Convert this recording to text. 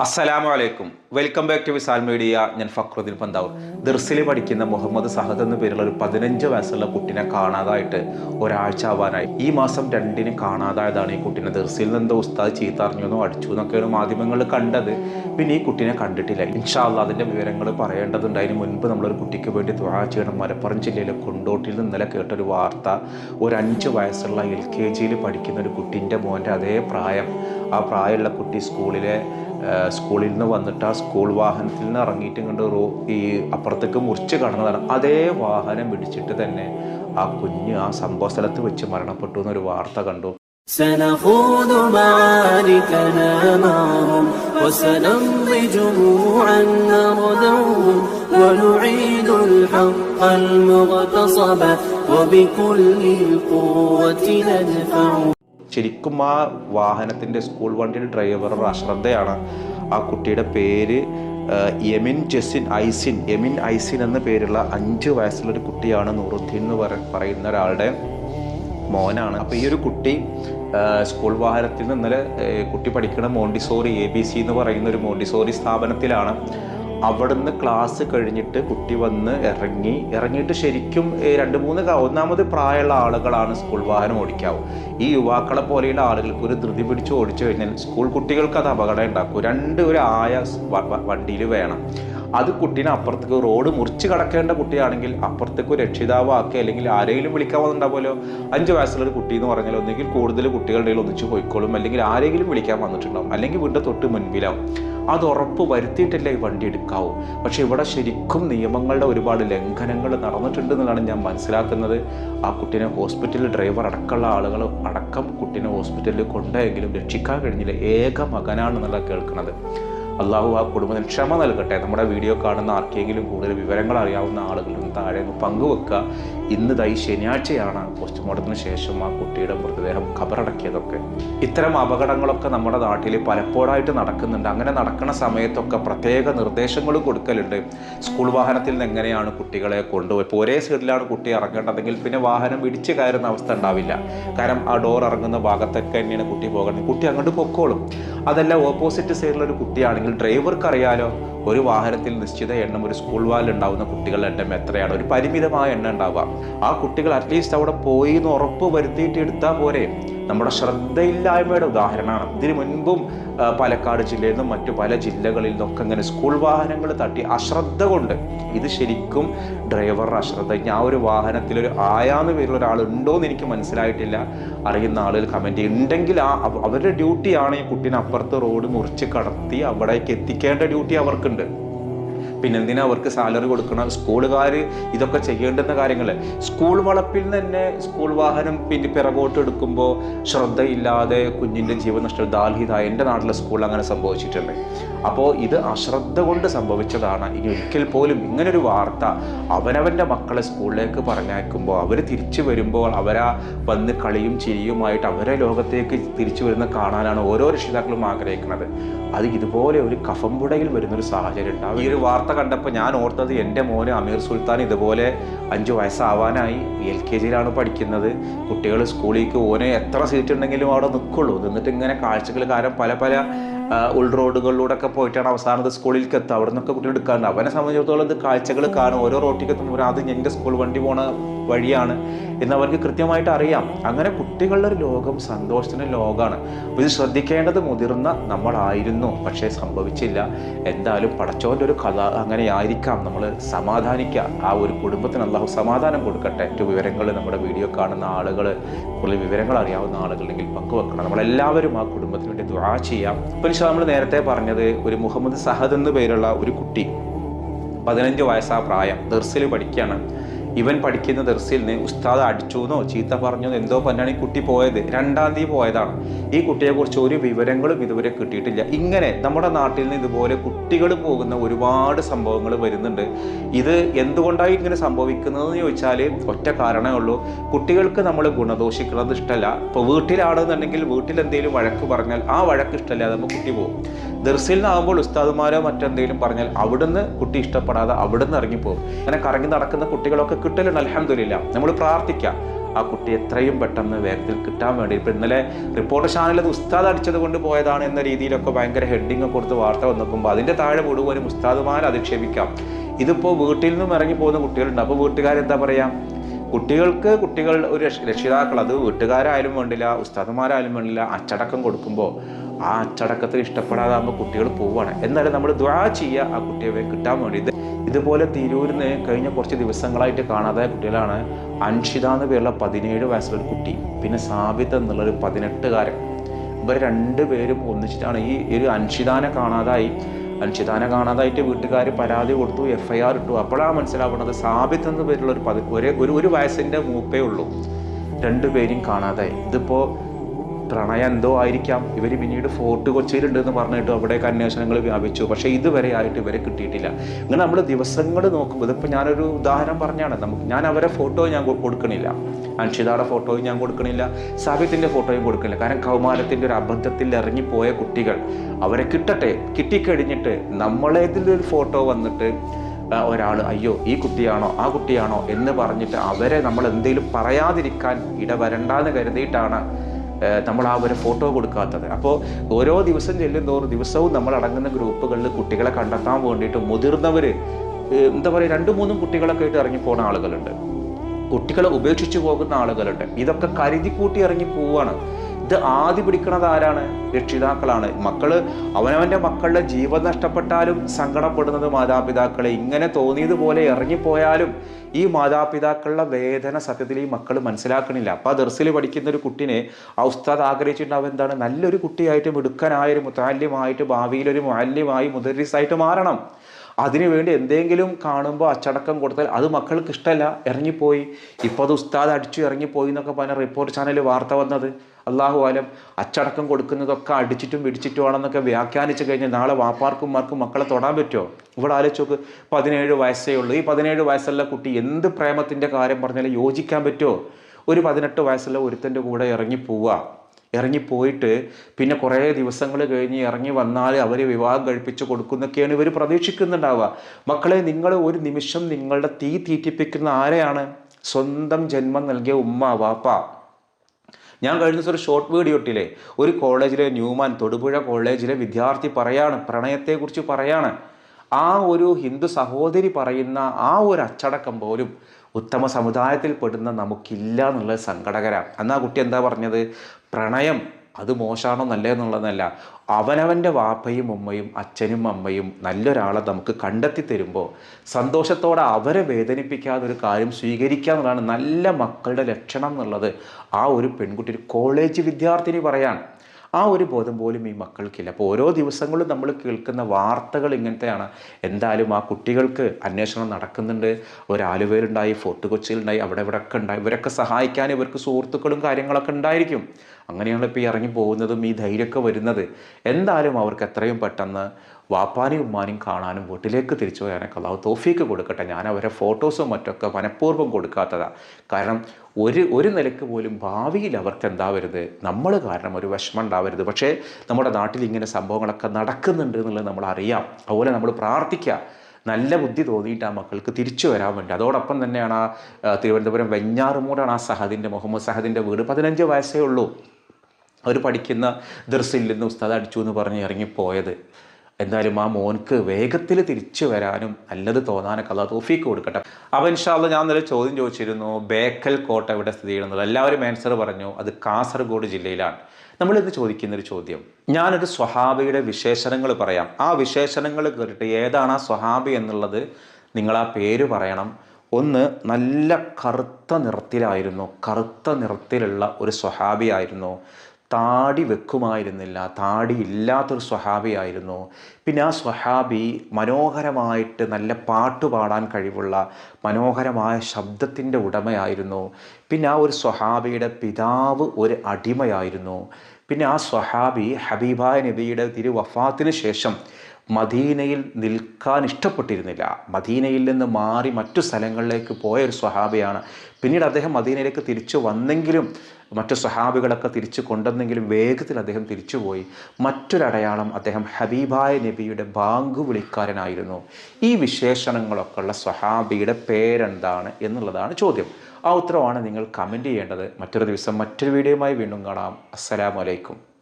അസ്സലാമു അലൈക്കും. Welcome back to Visal media. ഞാൻ ഫക്രുദ്ദീൻ പന്താവൂർ. ദർസിൽ പഠിക്കുന്ന മുഹമ്മദ് സഹദ് എന്ന പേരുള്ള ഒരു പതിനഞ്ച് വയസ്സുള്ള കുട്ടിനെ കാണാതായിട്ട് ഒരാഴ്ച ആവാനായി ഈ മാസം രണ്ടിന് കാണാതായതാണ് ഈ കുട്ടിനെ. ദർസിൽ നിന്ന് ഉസ്താദ് ചീത്ത അറിഞ്ഞു അടിച്ചു എന്നൊക്കെയാണ് മാധ്യമങ്ങൾ കണ്ടത്. പിന്നെ ഈ കുട്ടിനെ കണ്ടിട്ടില്ല. ഇൻഷാല്ല അതിന്റെ വിവരങ്ങൾ പറയേണ്ടതുണ്ട്. അതിന് മുൻപ് നമ്മളൊരു കുട്ടിക്ക് വേണ്ടി ദ്വാ ചെയ്യണം. മലപ്പുറം ജില്ലയിലെ കൊണ്ടോട്ടിൽ നിന്ന് ഇന്നലെ കേട്ടൊരു വാർത്ത. ഒരു അഞ്ച് വയസ്സുള്ള എൽ കെ ജിയിൽ പഠിക്കുന്ന ഒരു കുട്ടിന്റെ മോന്റെ അതേ പ്രായം. ആ പ്രായമുള്ള കുട്ടി സ്കൂളിലെ സ്കൂളിൽ നിന്ന് വന്നിട്ട് ആ സ്കൂൾ വാഹനത്തിൽ നിന്ന് ഇറങ്ങിയിട്ട് കണ്ട് റോ ഈ അപ്പുറത്തേക്ക് മുറിച്ച് കടന്നതാണ് അതേ വാഹനം പിടിച്ചിട്ട് തന്നെ ആ കുഞ്ഞ് ആ സംഭവ സ്ഥലത്ത് വെച്ച് മരണപ്പെട്ടു എന്നൊരു വാർത്ത കണ്ടു سنخوض معاركنا معهم وسنمضي جموعا نردوهم ونعيد الحق المغتصب وبكل القوة ندفعه ശരിക്കും ആ വാഹനത്തിന്റെ സ്കൂൾ വണ്ടിയുടെ ഡ്രൈവറുടെ അശ്രദ്ധയാണ് ആ കുട്ടിയുടെ പേര് യമിൻ ജെസിൻ ഐസിൻ. യമിൻ ഐസിൻ എന്ന പേരുള്ള അഞ്ച് വയസ്സുള്ള ഒരു കുട്ടിയാണ് നൂറുദ്ദീൻ എന്ന് പറ പറയുന്ന ഒരാളുടെ മോനാണ്. അപ്പോൾ ഈ ഒരു കുട്ടി സ്കൂൾ വാഹനത്തിൽ നിന്ന് ഇന്നലെ കുട്ടി പഠിക്കുന്ന മോണ്ടിസോറി എ ബി സി എന്ന് പറയുന്ന ഒരു മോണ്ടിസോറി സ്ഥാപനത്തിലാണ്. അവിടുന്ന് ക്ലാസ് കഴിഞ്ഞിട്ട് കുട്ടി വന്ന് ഇറങ്ങി. ഇറങ്ങിയിട്ട് ശരിക്കും രണ്ട് മൂന്ന് ഒന്നാമത് പ്രായമുള്ള ആളുകളാണ് സ്കൂൾ വാഹനം ഓടിക്കാവും. ഈ യുവാക്കളെ പോലെയുള്ള ആളുകൾക്ക് ഒരു ധൃതി പിടിച്ച് ഓടിച്ചു കഴിഞ്ഞാൽ സ്കൂൾ കുട്ടികൾക്ക് അത് അപകടം ഉണ്ടാക്കും. രണ്ട് ഒരു ആയ വണ്ടിയിൽ വേണം. അത് കുട്ടീനെ അപ്പുറത്തേക്ക് റോഡ് മുറിച്ച് കടക്കേണ്ട കുട്ടിയാണെങ്കിൽ അപ്പുറത്തേക്ക് രക്ഷിതാവ് ആക്കി അല്ലെങ്കിൽ ആരെങ്കിലും വിളിക്കാൻ വന്നിട്ടുണ്ടാവുമല്ലോ അഞ്ച് വയസ്സുള്ള ഒരു കുട്ടി എന്ന് പറഞ്ഞാൽ ഒന്നെങ്കിൽ കൂടുതൽ കുട്ടികളുടെ ഒന്നിച്ച് പോയിക്കോളും. അല്ലെങ്കിൽ ആരെങ്കിലും വിളിക്കാൻ വന്നിട്ടുണ്ടാവും. അല്ലെങ്കിൽ വീടിന്റെ തൊട്ട് മുൻപിലാവും. അത് ഉറപ്പ് വരുത്തിയിട്ടല്ലേ ഈ വണ്ടി എടുക്കാവൂ. പക്ഷെ ഇവിടെ ശരിക്കും നിയമങ്ങളുടെ ഒരുപാട് ലംഘനങ്ങൾ നടന്നിട്ടുണ്ടെന്നാണ് ഞാൻ മനസ്സിലാക്കുന്നത്. ആ കുട്ടീനെ ഹോസ്പിറ്റലിൽ ഡ്രൈവർ അടക്കമുള്ള ആളുകൾ അടക്കം കുട്ടീനെ ഹോസ്പിറ്റലിൽ കൊണ്ടെങ്കിലും രക്ഷിക്കാൻ കഴിഞ്ഞില്ല. ഏക മകനാണെന്നുള്ള കേൾക്കുന്നത്. അള്ളാഹു ആ കുടുംബത്തിന് ക്ഷമ നൽകട്ടെ. നമ്മുടെ വീഡിയോ കാണുന്ന ആർക്കെങ്കിലും കൂടുതൽ വിവരങ്ങൾ അറിയാവുന്ന ആളുകളിൽ താഴെ ഒന്ന് പങ്കുവെക്കുക. ഇന്ന് തൈ ശനിയാഴ്ചയാണ് പോസ്റ്റ്മോർട്ടത്തിന് ശേഷം ആ കുട്ടിയുടെ മൃതദേഹം കബറടക്കിയതൊക്കെ ഇത്തരം അപകടങ്ങളൊക്കെ നമ്മുടെ നാട്ടിൽ പലപ്പോഴായിട്ട് നടക്കുന്നുണ്ട്. അങ്ങനെ നടക്കുന്ന സമയത്തൊക്കെ പ്രത്യേക നിർദ്ദേശങ്ങൾ കൊടുക്കലുണ്ട്. സ്കൂൾ വാഹനത്തിൽ നിന്ന് എങ്ങനെയാണ് കുട്ടികളെ കൊണ്ടുപോയി? ഇപ്പോൾ ഒരേ സൈഡിലാണ് കുട്ടി ഇറങ്ങേണ്ടതെങ്കിൽ പിന്നെ വാഹനം ഇടിച്ച് കയറുന്ന അവസ്ഥ ഉണ്ടാവില്ല. കാരണം ആ ഡോർ ഇറങ്ങുന്ന ഭാഗത്തൊക്കെ തന്നെയാണ് കുട്ടി പോകേണ്ടത്. കുട്ടി അങ്ങോട്ട് പൊക്കോളും. അതല്ല ഓപ്പോസിറ്റ് സൈഡിലൊരു കുട്ടിയാണെങ്കിൽ ഡ്രൈവർക്ക് അറിയാലോ ഒരു വാഹനത്തിൽ നിശ്ചിത എണ്ണം ഒരു സ്കൂൾ വാലിൽ ഉണ്ടാവുന്ന കുട്ടികളുടെ എണ്ണം എത്രയാണ്? ഒരു പരിമിതമായ എണ്ണം ഉണ്ടാവുക. ആ കുട്ടികൾ അറ്റ്ലീസ്റ്റ് അവിടെ പോയി എന്ന് ഉറപ്പ് വരുത്തിയിട്ട് എടുത്താൽ പോരെ. നമ്മുടെ ശ്രദ്ധയില്ലായ്മയുടെ ഉദാഹരണമാണ്. ഇതിനു മുൻപും പാലക്കാട് ജില്ലയിൽ നിന്നും മറ്റു പല ജില്ലകളിൽ നിന്നൊക്കെ ഇങ്ങനെ സ്കൂൾ വാഹനങ്ങൾ തട്ടി അശ്രദ്ധ കൊണ്ട് ഇത് ശരിക്കും ഡ്രൈവറുടെ അശ്രദ്ധ. ആ ഒരു വാഹനത്തിൽ ഒരു ആയാന്ന് പേരുള്ള ഒരാൾ ഉണ്ടോ എന്ന് എനിക്ക് മനസ്സിലായിട്ടില്ല. അറിയുന്ന ആളുകൾ കമന്റ് ഉണ്ടെങ്കിൽ ആ അവ- അവരുടെ ഡ്യൂട്ടിയാണ് ഈ കുട്ടീനെ അപ്പുറത്ത് റോഡ് മുറിച്ച് കടത്തി അവിടേക്ക് എത്തിക്കേണ്ട ഡ്യൂട്ടി അവർക്കുണ്ട്. പിന്നെ എന്തിനാ അവർക്ക് സാലറി കൊടുക്കണം? സ്കൂളുകാർ ഇതൊക്കെ ചെയ്യേണ്ടുന്ന കാര്യങ്ങൾ സ്കൂൾ വളപ്പിൽ തന്നെ സ്കൂൾ വാഹനം പിന്നെ പിറകോട്ട് എടുക്കുമ്പോൾ ശ്രദ്ധയില്ലാതെ കുഞ്ഞിന്റെ ജീവൻ നഷ്ടം ദാൽഹിത എന്റെ നാട്ടിലെ സ്കൂളിൽ അങ്ങനെ സംഭവിച്ചിട്ടുണ്ട്. അപ്പോൾ ഇത് അശ്രദ്ധ കൊണ്ട് സംഭവിച്ചതാണ്. ഇനി ഒരിക്കൽ പോലും ഇങ്ങനൊരു വാർത്ത അവനവന്റെ മക്കളെ സ്കൂളിലേക്ക് പറഞ്ഞയക്കുമ്പോൾ അവർ തിരിച്ചു വരുമ്പോൾ അവരാ വന്ന് കളിയും ചിരിയുമായിട്ട് അവരെ ലോകത്തേക്ക് തിരിച്ചു വരുന്ന കാണാനാണ് ഓരോ രക്ഷിതാക്കളും ആഗ്രഹിക്കുന്നത്. അത് ഇതുപോലെ ഒരു കഫമ്പുടയിൽ വരുന്നൊരു സാഹചര്യം ഉണ്ടാവും ഈ ഒരു വാർത്ത കണ്ടപ്പോൾ ഞാൻ ഓർത്തത് എന്റെ മോന് അമീർ സുൽത്താൻ ഇതുപോലെ അഞ്ച് വയസ്സാവാനായി എൽ കെ ജിയിലാണ് പഠിക്കുന്നത്. കുട്ടികൾ സ്കൂളിലേക്ക് ഓന് എത്ര സീറ്റ് ഉണ്ടെങ്കിലും അവിടെ നിൽക്കുള്ളൂ നിന്നിട്ട് ഇങ്ങനെ കാഴ്ചകൾ കാരണം പല പല ഉൾ റോഡുകളിലൂടെ ഒക്കെ പോയിട്ടാണ് അവസാനത്തെ സ്കൂളിലേക്ക് എത്തുക. അവിടെ നിന്നൊക്കെ കുട്ടികൾ എടുക്കാറുണ്ട്. അവനെ സംബന്ധിച്ചിടത്തോളം ഇത് കാഴ്ചകൾ കാണും ഓരോ റോട്ടിലേക്ക് എത്തുമ്പോൾ അത് എന്റെ സ്കൂൾ വണ്ടി പോണ വഴിയാണ് എന്ന് അവർക്ക് കൃത്യമായിട്ട് അറിയാം. അങ്ങനെ കുട്ടികളുടെ ഒരു ലോകം സന്തോഷത്തിന്റെ ലോകമാണ്. അപ്പോൾ ഇത് ശ്രദ്ധിക്കേണ്ടത് മുതിർന്ന നമ്മളായിരുന്നു. പക്ഷേ സംഭവിച്ചില്ല. എന്തായാലും പടച്ചോന്റെ ഒരു കഥ അങ്ങനെ ആയിരിക്കാം നമ്മൾ സമാധാനിക്കുക. ആ ഒരു കുടുംബത്തിന് അള്ളാഹു സമാധാനം കൊടുക്കട്ടെ. ഏറ്റവും വിവരങ്ങൾ നമ്മുടെ വീഡിയോ കാണുന്ന ആളുകൾ കൂടുതൽ വിവരങ്ങൾ അറിയാവുന്ന ആളുകളുണ്ടെങ്കിൽ പങ്കുവെക്കണം. നമ്മളെല്ലാവരും ആ കുടുംബത്തിന് വേണ്ടി ദുആ ചെയ്യാം. ഇപ്പോൾ നമ്മൾ നേരത്തെ പറഞ്ഞത് ഒരു മുഹമ്മദ് സഹദ് എന്ന് പേരുള്ള ഒരു കുട്ടി പതിനഞ്ച് വയസ്സാ പ്രായം ദർസിൽ പഠിക്കുകയാണ്. ഇവൻ പഠിക്കുന്ന ദർസിൽ നിന്ന് ഉസ്താദ് അടിച്ചുവെന്നോ ചീത്ത പറഞ്ഞോ എന്തോ പറഞ്ഞാണ് ഈ കുട്ടി പോയത്. രണ്ടാം തീയതി പോയതാണ്. ഈ കുട്ടിയെക്കുറിച്ച് ഒരു വിവരങ്ങളും ഇതുവരെ കിട്ടിയിട്ടില്ല. ഇങ്ങനെ നമ്മുടെ നാട്ടിൽ നിന്ന് ഇതുപോലെ കുട്ടികൾ പോകുന്ന ഒരുപാട് സംഭവങ്ങൾ വരുന്നുണ്ട്. ഇത് എന്തുകൊണ്ടാണ് ഇങ്ങനെ സംഭവിക്കുന്നതെന്ന് ചോദിച്ചാൽ ഒറ്റ കാരണമേ ഉള്ളൂ. കുട്ടികൾക്ക് നമ്മൾ ഗുണദോഷിക്കുന്നത് ഇഷ്ടമല്ല ഇപ്പോൾ വീട്ടിലാണെന്നുണ്ടെങ്കിൽ വീട്ടിൽ എന്തെങ്കിലും വഴക്ക് പറഞ്ഞാൽ ആ വഴക്ക് ഇഷ്ടമല്ലാതെ നമ്മൾ കുട്ടി പോകും. ദർസിൽ നിന്നാകുമ്പോൾ ഉസ്താദുമാരോ മറ്റെന്തെങ്കിലും പറഞ്ഞാൽ അവിടുന്ന് കുട്ടി ഇഷ്ടപ്പെടാതെ അവിടുന്ന് ഇറങ്ങിപ്പോകും. അങ്ങനെ കറങ്ങി നടക്കുന്ന കുട്ടികളൊക്കെ കിട്ടലുണ്ട് അലഹമില്ല നമ്മൾ പ്രാർത്ഥിക്കാം. ആ കുട്ടി എത്രയും പെട്ടെന്ന് വേഗത്തിൽ കിട്ടാൻ വേണ്ടി. ഇപ്പം ഇന്നലെ റിപ്പോർട്ട് ചാനലിൽ ഉസ്താദ് അടിച്ചത് കൊണ്ട് പോയതാണ് എന്ന രീതിയിലൊക്കെ ഭയങ്കര ഹെഡിങ് കൊടുത്ത് വാർത്ത വന്നിക്കുമ്പോൾ അതിന്റെ താഴെ മുഴുവനും ഉസ്താദുമാരെ അധിക്ഷേപിക്കാം. ഇതിപ്പോൾ വീട്ടിൽ നിന്നും ഇറങ്ങി പോകുന്ന കുട്ടികളുണ്ട്. അപ്പോൾ വീട്ടുകാരെന്താ പറയാം? കുട്ടികൾക്ക് കുട്ടികൾ ഒരു രക്ഷ- രക്ഷിതാക്കൾ അത് വീട്ടുകാരായാലും വേണ്ടില്ല ഉസ്താദുമാരായാലും വേണ്ടില്ല അച്ചടക്കം കൊടുക്കുമ്പോൾ ആ അച്ചടക്കത്തിന് ഇഷ്ടപ്പെടാതാകുമ്പോൾ കുട്ടികൾ പോവുകയാണ് എന്നാലും നമ്മൾ ദ്വാ ചെയ്യുക ആ കുട്ടിയെ കിട്ടാൻ വേണ്ടി. ഇത് ഇതുപോലെ തിരൂരിന് കഴിഞ്ഞ കുറച്ച് ദിവസങ്ങളായിട്ട് കാണാതായ കുട്ടികളാണ് അൻഷിത എന്ന് പേരുള്ള പതിനേഴ് വയസ്സുള്ള കുട്ടി പിന്നെ സാബിത്ത് എന്നുള്ളൊരു പതിനെട്ടുകാരൻ. ഇവർ രണ്ടുപേരും ഒന്നിച്ചിട്ടാണ് ഈ ഒരു അൻഷിതാനെ കാണാതായി. അൻഷിതാനെ കാണാതായിട്ട് വീട്ടുകാർ പരാതി കൊടുത്തു എഫ് ഐ ആർ ഇട്ടു. അപ്പോഴാണ് മനസ്സിലാവുന്നത് സാബിത്ത് എന്ന് പേരുള്ള ഒരു പതി ഒരേ ഒരു ഒരു വയസ്സിന്റെ മൂപ്പേ ഉള്ളൂ. രണ്ടുപേരും കാണാതായി. ഇതിപ്പോൾ പ്രണയം എന്തോ ആയിരിക്കാം. ഇവർ പിന്നീട് ഫോർട്ട് കൊച്ചിയിലുണ്ട് എന്ന് പറഞ്ഞിട്ട് അവിടേക്ക് അന്വേഷണങ്ങൾ വ്യാപിച്ചു. പക്ഷേ ഇതുവരെ ആയിട്ട് ഇവരെ കിട്ടിയിട്ടില്ല. ഇങ്ങനെ നമ്മൾ ദിവസങ്ങൾ നോക്കുമ്പോൾ ഇതിപ്പോൾ ഞാനൊരു ഉദാഹരണം പറഞ്ഞാണ്. നമുക്ക് ഞാൻ അവരെ ഫോട്ടോ ഞാൻ കൊടുക്കണില്ല. അൻഷിതയുടെ ഫോട്ടോയും ഞാൻ കൊടുക്കണില്ല. സാഹിത്യത്തിന്റെ ഫോട്ടോയും കൊടുക്കണില്ല. കാരണം കൗമാരത്തിന്റെ ഒരു അബദ്ധത്തിൽ ഇറങ്ങിപ്പോയ കുട്ടികൾ അവരെ കിട്ടട്ടെ കിട്ടിക്കഴിഞ്ഞിട്ട് നമ്മളേതിൽ ഒരു ഫോട്ടോ വന്നിട്ട് ഒരാൾ അയ്യോ ഈ കുട്ടിയാണോ ആ കുട്ടിയാണോ? എന്ന് പറഞ്ഞിട്ട് അവരെ നമ്മൾ എന്തെങ്കിലും പറയാതിരിക്കാൻ ഇടവരണ്ടെന്ന് കരുതിയിട്ടാണ് നമ്മൾ ആ ഒരു ഫോട്ടോ കൊടുക്കാത്തത്. അപ്പോൾ ഓരോ ദിവസം ചെല്ലുന്തോറും ദിവസവും നമ്മൾ അടങ്ങുന്ന ഗ്രൂപ്പുകളിൽ കുട്ടികളെ കണ്ടെത്താൻ വേണ്ടിയിട്ട് മുതിർന്നവർ എന്താ പറയുക രണ്ട് മൂന്നും കുട്ടികളൊക്കെ ആയിട്ട് ഇറങ്ങിപ്പോണ ആളുകളുണ്ട്. കുട്ടികളെ ഉപേക്ഷിച്ചു പോകുന്ന ആളുകളുണ്ട്. ഇതൊക്കെ കരുതി കൂട്ടി ഇറങ്ങി പോവാണ്. ഇത് ആദ്യ പിടിക്കുന്നത് ആരാണ്? രക്ഷിതാക്കളാണ്. മക്കൾ അവനവന്റെ മക്കളുടെ ജീവൻ നഷ്ടപ്പെട്ടാലും സങ്കടപ്പെടുന്നത് മാതാപിതാക്കളെ. ഇങ്ങനെ തോന്നിയതുപോലെ ഇറങ്ങിപ്പോയാലും ഈ മാതാപിതാക്കളുടെ വേദന സത്യത്തിൽ ഈ മക്കൾ മനസ്സിലാക്കണില്ല. അപ്പോൾ ആ ദർസിൽ പഠിക്കുന്ന ഒരു കുട്ടിനെ ഉസ്താദ് ആഗ്രഹിച്ചിട്ടുണ്ടാവും എന്താണ്? നല്ലൊരു കുട്ടിയായിട്ട് മിടുക്കനായ ഒരു മുത്താല്യമായിട്ട് ഭാവിയിൽ ഒരു മാല്യമായി മുദരിസായിട്ട് മാറണം. അതിനുവേണ്ടി എന്തെങ്കിലും കാണുമ്പോൾ അച്ചടക്കം കൊടുത്താൽ അത് മക്കൾക്ക് ഇഷ്ടമല്ല ഇറങ്ങിപ്പോയി. ഇപ്പോൾ അത് ഉസ്താദ് അടിച്ചു ഇറങ്ങിപ്പോയി എന്നൊക്കെ പറഞ്ഞ റിപ്പോർട്ട് ചാനൽ വാർത്ത വന്നത്. അള്ളാഹു ആലം അച്ചടക്കം കൊടുക്കുന്നതൊക്കെ അടിച്ചിട്ടും പിടിച്ചിട്ടുമാണെന്നൊക്കെ വ്യാഖ്യാനിച്ചു കഴിഞ്ഞാൽ നാളെ വാപ്പാർക്കും മാർക്കും മക്കളെ തൊടാൻ പറ്റുമോ? ഇവിടെ ആലോചിച്ച് നോക്ക് പതിനേഴ് വയസ്സേ ഉള്ളൂ. ഈ പതിനേഴ് വയസ്സുള്ള കുട്ടി എന്ത് പ്രേമത്തിന്റെ കാര്യം പറഞ്ഞാലും യോജിക്കാൻ പറ്റുമോ? ഒരു പതിനെട്ട് വയസ്സുള്ള ഒരുത്തന്റെ കൂടെ ഇറങ്ങി പോവുക ഇറങ്ങിപ്പോയിട്ട് പിന്നെ കുറേ ദിവസങ്ങൾ കഴിഞ്ഞ് ഇറങ്ങി വന്നാൽ അവർ വിവാഹം കഴിപ്പിച്ച് കൊടുക്കുന്നൊക്കെയാണ് ഇവർ പ്രതീക്ഷിക്കുന്നുണ്ടാവുക. മക്കളെ നിങ്ങൾ ഒരു നിമിഷം നിങ്ങളുടെ തീ തീറ്റിപ്പിക്കുന്ന ആരെയാണ്? സ്വന്തം ജന്മം നൽകിയ ഉമ്മ വാപ്പ. ഞാൻ കഴിഞ്ഞ ദിവസം ഒരു ഷോർട്ട് വീഡിയോ ഇട്ടില്ലേ? ഒരു കോളേജിലെ ന്യൂമാൻ തൊടുപുഴ കോളേജിലെ വിദ്യാർത്ഥി പറയാണ് പ്രണയത്തെക്കുറിച്ച് പറയാണ്. ആ ഒരു ഹിന്ദു സഹോദരി പറയുന്ന ആ ഒരു അച്ചടക്കം പോലും ഉത്തമ സമുദായത്തിൽ പെടുന്ന നമുക്കില്ല എന്നുള്ളത് സങ്കടകരം എന്നാൽ കുട്ടി എന്താ പറഞ്ഞത്? പ്രണയം അത് മോശമാണോ നല്ലത് എന്നുള്ളതല്ല അവനവന്റെ വാപ്പയും ഉമ്മയും അച്ഛനും അമ്മയും നല്ലൊരാളെ നമുക്ക് കണ്ടെത്തി തരുമ്പോൾ സന്തോഷത്തോടെ അവരെ വേദനിപ്പിക്കാതെ ഒരു കാര്യം സ്വീകരിക്കുക എന്നുള്ളതാണ് നല്ല മക്കളുടെ ലക്ഷണം എന്നുള്ളത് ആ ഒരു പെൺകുട്ടി ഒരു കോളേജ് വിദ്യാർത്ഥിനി പറയാൻ ആ ഒരു ബോധം പോലും ഈ മക്കൾക്കില്ല. അപ്പോൾ ഓരോ ദിവസങ്ങളും നമ്മൾ കേൾക്കുന്ന വാർത്തകൾ ഇങ്ങനത്തെയാണ്. എന്തായാലും ആ കുട്ടികൾക്ക് അന്വേഷണം നടക്കുന്നുണ്ട്. ഒരു ആലുവയിലുണ്ടായി ഫോർട്ട് കൊച്ചിയിലുണ്ടായി അവിടെ ഇവിടെ ഒക്കെ ഉണ്ടായി. ഇവരൊക്കെ സഹായിക്കാൻ ഇവർക്ക് സുഹൃത്തുക്കളും കാര്യങ്ങളൊക്കെ ഉണ്ടായിരിക്കും. അങ്ങനെയാണ് ഇപ്പോൾ ഈ ഇറങ്ങി പോകുന്നതും ഈ ധൈര്യമൊക്കെ വരുന്നത്. എന്തായാലും അവർക്ക് എത്രയും പെട്ടെന്ന് വാപ്പാനും ഉമ്മാനും കാണാനും വീട്ടിലേക്ക് തിരിച്ചു വരാനൊക്കെ അള്ളാഹു തോഫീക്ക് കൊടുക്കട്ടെ. ഞാൻ അവരെ ഫോട്ടോസും മറ്റൊക്കെ മനഃപൂർവം കൊടുക്കാത്തതാണ് കാരണം ഒരു ഒരു നിലയ്ക്ക് പോലും ഭാവിയിൽ അവർക്ക് എന്താ എന്താവരുത് നമ്മൾ കാരണം ഒരു വിഷമം ഉണ്ടാവരുത്. പക്ഷേ നമ്മുടെ നാട്ടിൽ ഇങ്ങനെ സംഭവങ്ങളൊക്കെ നടക്കുന്നുണ്ട് എന്നുള്ളത് നമ്മൾ അറിയാം. അതുപോലെ നമ്മൾ പ്രാർത്ഥിക്കുക. നല്ല ബുദ്ധി തോന്നിയിട്ട് ആ മക്കൾക്ക് തിരിച്ചു വരാൻ വേണ്ടി. അതോടൊപ്പം തന്നെയാണ് ആ ആ, തിരുവനന്തപുരം വെഞ്ഞാറുമൂടാണ് ആ സഹദിന്റെ മുഹമ്മദ് സഹദിന്റെ വീട് പതിനഞ്ച് വയസ്സേ ഉള്ളൂ. അവർ പഠിക്കുന്ന ദർസിൽ നിന്ന് ഉസ്താദ് അടിച്ചു എന്ന് പറഞ്ഞ് ഇറങ്ങിപ്പോയത്. എന്തായാലും ആ മോൻക്ക് വേഗത്തിൽ തിരിച്ചു വരാനും നല്ലത് തോന്നാനൊക്കെ അല്ലാ തോഫീക്ക് കൊടുക്കട്ടെ. അപ്പം ഇൻഷാല്ല ഞാൻ നല്ല ചോദ്യം ചോദിച്ചിരുന്നു ബേക്കൽ കോട്ട എവിടെ സ്ഥിതി ചെയ്യുന്നത്? എല്ലാവരും ആൻസർ പറഞ്ഞു അത് കാസർഗോഡ് ജില്ലയിലാണ്. നമ്മളിന്ന് ചോദിക്കുന്നൊരു ചോദ്യം. ഞാനൊരു സ്വഹാബിയുടെ വിശേഷണങ്ങൾ പറയാം. ആ വിശേഷണങ്ങൾ കേട്ടിട്ട് ഏതാണ് ആ സ്വഹാബി എന്നുള്ളത് നിങ്ങൾ ആ പേര് പറയണം. ഒന്ന് നല്ല കറുത്ത നിറത്തിലായിരുന്നു കറുത്ത നിറത്തിലുള്ള ഒരു സ്വഹാബിയായിരുന്നു താടി വെക്കുമായിരുന്നില്ല. താടി ഇല്ലാത്തൊരു സ്വഹാബിയായിരുന്നു. പിന്നെ ആ സ്വഹാബി മനോഹരമായിട്ട് നല്ല പാട്ട് പാടാൻ കഴിവുള്ള മനോഹരമായ ശബ്ദത്തിന്റെ ഉടമയായിരുന്നു. പിന്നെ ആ ഒരു സ്വഹാബിയുടെ പിതാവ് ഒരു അടിമയായിരുന്നു. പിന്നെ ആ സ്വഹാബി ഹബീബായ നബിയുടെ തിരുവഫാത്തിന് ശേഷം മദീനയിൽ നിൽക്കാൻ ഇഷ്ടപ്പെട്ടിരുന്നില്ല. മദീനയിൽ നിന്ന് മാറി മറ്റു സ്ഥലങ്ങളിലേക്ക് പോയ ഒരു സ്വഹാബിയാണ്. പിന്നീട് അദ്ദേഹം മദീനയിലേക്ക് തിരിച്ചു വന്നെങ്കിലും മറ്റു സ്വഹാബികളൊക്കെ തിരിച്ചു കൊണ്ടുവന്നെങ്കിലും വേഗത്തിൽ അദ്ദേഹം തിരിച്ചുപോയി. മറ്റൊരടയാളം അദ്ദേഹം ഹബീബായ നബിയുടെ ബാങ്ക് വിളിക്കാരനായിരുന്നു. ഈ വിശേഷണങ്ങളൊക്കെ ഉള്ള സ്വഹാബിയുടെ പേരെന്താണ് എന്നുള്ളതാണ് ചോദ്യം. ആ ഉത്തരവാണ് നിങ്ങൾ കമന്റ് ചെയ്യേണ്ടത്. മറ്റൊരു ദിവസം മറ്റൊരു വീഡിയോയുമായി വീണ്ടും കാണാം. അസ്സലാമലൈക്കും